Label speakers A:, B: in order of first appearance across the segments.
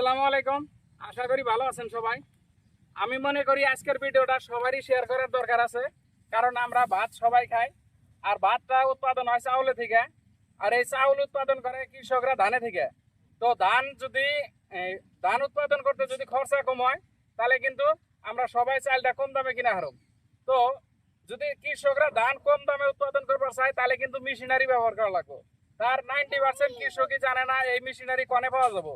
A: আসসালামু আলাইকুম। আশা করি ভালো আছেন সবাই। আমি মনে করি আজকের ভিডিওটা সবারই শেয়ার করার দরকার আছে, কারণ আমরা ভাত সবাই খাই, আর ভাতটা উৎপাদন হয় চাউলে থেকে, আর এই চাউল উৎপাদন করে কৃষকরা ধানে থেকে। তো ধান যদি ধান উৎপাদন করতে যদি খরচা কম হয়, তাহলে কিন্তু আমরা সবাই চালটা কম দামে কিনা হারব। তো যদি কৃষকরা ধান কম দামে উৎপাদন করবার চায়, তাহলে কিন্তু মেশিনারি ব্যবহার করা লাগবে। তার নাইনটি পার্সেন্ট কৃষকই জানে না এই মেশিনারি কনে পাওয়া যাব।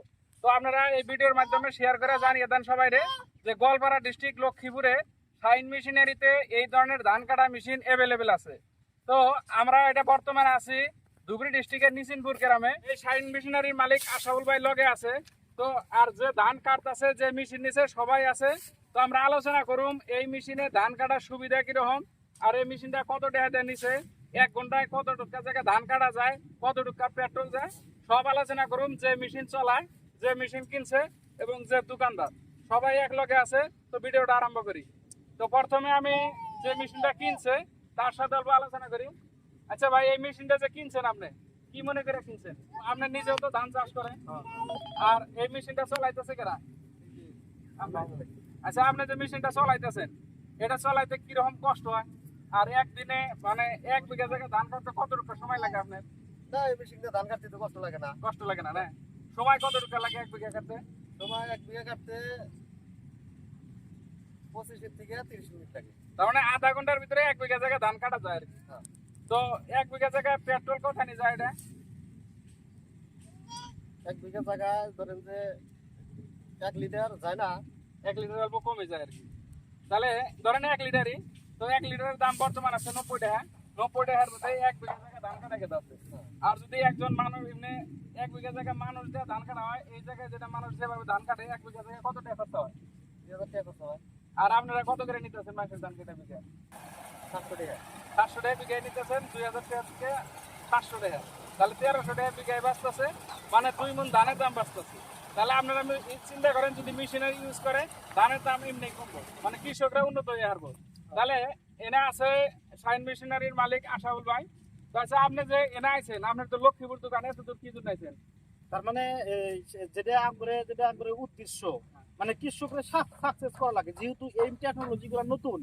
A: তো আপনারা এই ভিডিওর মাধ্যমে শেয়ার করে জানিয়ে দেন সবাই রে যে গোয়ালপাড়া ডিস্ট্রিক্ট লক্ষ্মীপুরে সাইন মেশিনারিতে এই ধরনের ধান কাটা মেশিন অ্যাভেলেবেল আছে। তো আমরা এটা বর্তমানে আছি ধুবড়ি ডিস্ট্রিক্টের নিচিনপুর গ্রামে। এই সাইন মেশিনারির মালিক আশাউল ভাই লগে আছে। তো আর যে ধান কাটতেছে, যে মেশিন নিছে, সবাই আছে। তো আমরা আলোচনা করুম এই মেশিনে ধান কাটার সুবিধা কীরকম, আর এই মেশিনটা কত টাকা নিছে, এক ঘন্টায় কত টুকা জায়গায় ধান কাটা যায় কত টুকা পেট্রোল যায়, সব আলোচনা করুম যে মেশিন চলায়। যে মেশিন কিনছে এবং যে দোকানদার সবাই এক লগে আছে তো ভিডিওটা আরম্ভ করি। তো প্রথমে আমি যে মেশিনটা কিনছে তার সাথে অল্প আলোচনা করি। আচ্ছা ভাই এই মেশিনটা যে কিনছেন আপনি কি মনে করে কিনছেন? আপনি নিজেও তো ধান চাষ করেন। আর এই মেশিনটা চলাইতেছে কেরা? আচ্ছা আপনি যে মেশিনটা চলাইতেছেন এটা চলাইতে কীরকম কষ্ট হয়? আর একদিনে মানে এক বিঘা জায়গায় ধান কাটতে কত টাকা সময় লাগে আপনার?
B: না এই মেশিনটা ধান কাটতে তো কষ্ট লাগে না।
A: কষ্ট লাগে না না? সময় কত টাকা লাগে এক বিঘা কাটতে?
B: তোমার এক বিঘা কাটতে পঁচিশের থেকে তিরিশ মিনিট লাগে।
A: তার মানে আধা ঘণ্টার ভিতরে এক বিঘা জায়গায় ধান কাটা যায় আর কি।
B: হ্যাঁ।
A: তো এক বিঘা জায়গায় পেট্রোল কোথায় যায় এটা?
B: এক বিঘা জায়গায় ধরেন যে এক লিটার যায় না
A: এক লিটার অল্প কমে যায় আর কি। তাহলে ধরেন এক লিটারই তো এক লিটারের দাম বর্তমান আছে নব্বই টাকা। নব্বই টাকার মধ্যে এক বিঘা জায়গায় ধান কাটা খেতে আছে আর যদি একজন মানুষ এমনি এক বিঘা জায়গায় মানুষ দিয়ে ধান কাটা হয় এই জায়গায় যেটা মানুষ যেভাবে ধান কাটে এক বিঘা জায়গায় কত টাকা খরচা হয়?
B: দুই হাজার টাকা হয়।
A: আর আপনারা কত করে নিতেছেন মাসের ধান কেটে বিঘা?
B: সাতশো টাকা।
A: সাতশো টাকা বিঘায় নিতেছেন দুই হাজার টাকা থেকে সাতশো টাকা। তাহলে তেরোশো টাকা বিঘায় বাঁচতেছে মানে দুই মন ধানের দাম বাঁচতেছে। তাহলে আপনারা চিন্তা করেন যদি মেশিনারি ইউজ করে ধানের দাম এমনি কমবো। মানে কৃষকরা উন্নত হয়ে হারবো। তাহলে এনে আছে সাইন মেশিনারির মালিক আশাউল ভাই। আচ্ছা আপনি যে এনে আপনার তো কি জন্য
C: তার মানে যেটা যেটা উদ্দেশ্য মানে সাকসেস করা লাগে। যেহেতু এই নতুন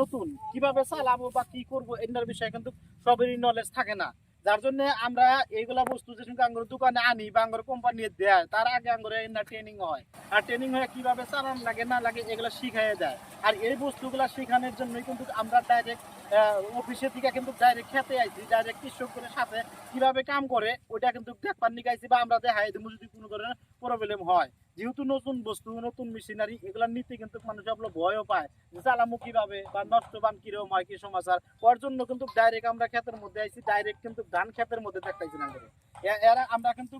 C: নতুন, কীভাবে চালাবো বা কি করব, এটার বিষয়ে কিন্তু সবেরই নলেজ থাকে না। যার জন্য আমরা এইগুলা বস্তু যে আঙ্গুর দোকানে আনি বা আঙ্গুর কোম্পানি দেয়, তার আগে আঙ্গুরে এনার ট্রেনিং হয়। আর ট্রেনিং হয়ে কীভাবে চালান লাগে, না লাগে, এগুলো শিখাই দেয়। আর এই বস্তুগুলা শেখানোর জন্যই কিন্তু আমরা ডাইরেক্ট অফিসে দিকে কিন্তু ডাইরেক্ট খেতে আইছি ডাইরেক্ট কৃষকদের সাথে কীভাবে কাম করে, ওইটা কিন্তু দেখবার নিকাইছি বা আমরা দেখাই দেবো যদি কোনো ধরনের প্রবলেম হয়। যেহেতু নতুন বস্তু, নতুন মেশিনারি এগুলা নিতে কিন্তু মানুষ আপনার ভয়ও পায় যে কীভাবে বা নষ্ট বান কীরকম হয়, কি সমাচার। ওর জন্য কিন্তু ডাইরেক্ট আমরা ক্ষেতের মধ্যে আইছি ডাইরেক্ট কিন্তু ধান ক্ষেতের মধ্যে দেখতেছি না এরা আমরা কিন্তু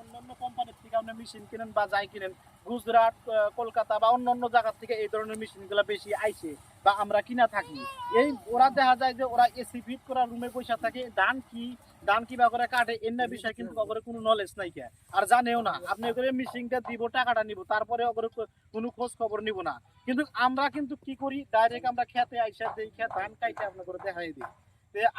C: অন্যান্য কোম্পানির থেকে আপনি মেশিন কিনেন বা যাই কিনেন, গুজরাট কলকাতা বা অন্যান্য জায়গার থেকে এই ধরনের মেশিনগুলো বেশি আইছে বা আমরা কিনা থাকি। এই ওরা দেখা যায় যে ওরা এসি ফিট করা রুমে পয়সা থাকে, ধান কি ধান কিবা করে কাটে এর বিষয়ে কিন্তু ওপরে কোনো নলেজ নাই কে। আর জানেও না, আপনি করে মেশিনটা দিব, টাকাটা নিব, তারপরে ওপরে কোনো খোঁজ খবর নিব না। কিন্তু আমরা কিন্তু কি করি ডাইরেক্ট আমরা খেতে আইসা দেই, খেত ধান কাইতে আপনার দেখাই দিই।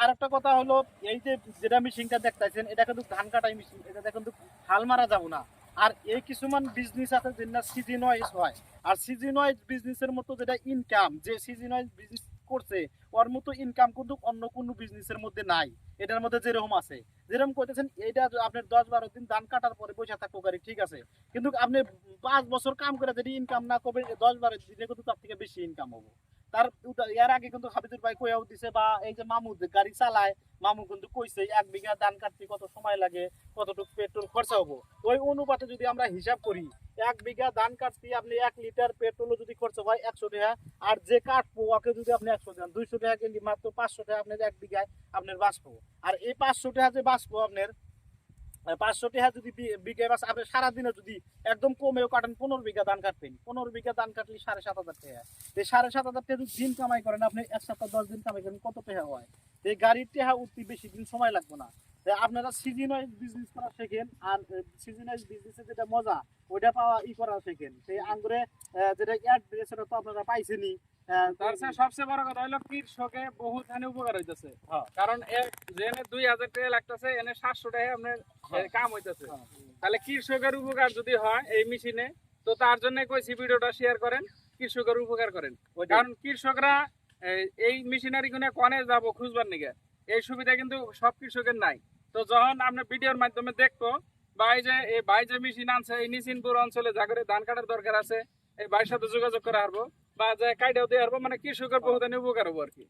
C: আর একটা কথা হলো, এই যে যেটা মেশিনটা দেখতেছেন, এটা কিন্তু ধান কাটাই মেশিন এটা কিন্তু হাল মারা যাব না। আর এই কিছুমান বিজনেস আছে, যেটা সিজন ওয়াইজ হয়, আর সিজন ওয়াইজ বিজনেসের মতো যেটা ইনকাম যে সিজন ওয়াইজ বিজনেস করছে, ওর মতো ইনকাম কিন্তু অন্য কোনো বিজনেসের মধ্যে নাই। এটার মধ্যে যেরকম আছে। যেরকম করতেছেন এটা আপনি দশ বারো দিন ধান কাটার পরে পয়সা থাকব গাড়ি ঠিক আছে? কিন্তু আপনি পাঁচ বছর কাম করে যদি ইনকাম না করবেন দশ বারো দিনে কিন্তু তার থেকে বেশি ইনকাম হব। তার এর আগে কিন্তু হাবিদুর ভাই কইয়াও দিছে, বা এই যে মামু গাড়ি চালায় মামু কিন্তু কইছে, এক বিঘা ধান কাটতে কত সময় লাগে, কতটুকু পেট্রোল খরচা হব? ওই অনুপাতে যদি আমরা হিসাব করি, এক বিঘা ধান কাটতে আপনি এক লিটার পেট্রোল যদি খরচা হয় একশো টাকা, আর যে কাটবো, ওকে যদি আপনি একশো দেন, দুইশো টাকা কিনলি মাত্র পাঁচশো টাকা আপনার এক বিঘায় আপনার বাঁচবো। আর এই পাঁচশো টাকা যে বাঁচবো আপনার পাঁচশো টাকা যদি বি- বিঘায় আপনি সারাদিনে যদি একদম কমেও কাটেন, পনেরো বিঘা ধান কাটবেন। পনেরো বিঘা ধান কাটলে সাড়ে সাত হাজার টাকা। এই সাড়ে সাত হাজার টাকা যদি দিন কামাই করেন, আপনি এক সপ্তাহ, দশ দিন কামাই করেন, কত টাকা হয়? তো এই গাড়ির টাকা উঠতে বেশি দিন সময় লাগবে না। তাই আপনারা সিজন ওয়াইজ বিজনেস করা শেখেন, আর সিজন ওয়াইজ বিজনেসের যেটা মজা, ওইটা পাওয়া ই করা শেখেন। সেই আঙ্গুরে যেটা অ্যাড্রেস সেটা তো আপনারা পাইছেনই।
A: তার চেয়ে সবচেয়ে বড় কথা হলো কৃষকে বহুত হানি উপকার হইতেছে।
C: হ্যাঁ।
A: কারণ যেনে দুই হাজার টাকা লাগতেছে এনে সাতশো টাকা আপনার কাম হইতেছে।
C: হ্যাঁ।
A: তাহলে কৃষকের উপকার যদি হয় এই মেশিনে তো তার জন্য কইছি ভিডিওটা শেয়ার করেন কৃষকের উপকার করেন। কারণ কৃষকরা এই- এই মেশিনারি গুনে কনে যাব খুঁজবার নিগে। এই সুবিধা কিন্তু সব কৃষকের নাই। তো যখন আপনি ভিডিওর মাধ্যমে দেখব বা এই যে এই ভাই যে মেশিন আনছে এই নিচিনপুর অঞ্চলে যা করে ধান কাটার দরকার আছে এই ভাইয়ের সাথে যোগাযোগ করে হারবো। বা যে কাইটাও দিয়ে হারবো মানে কৃষকের বহুত উপকার হব আর কি।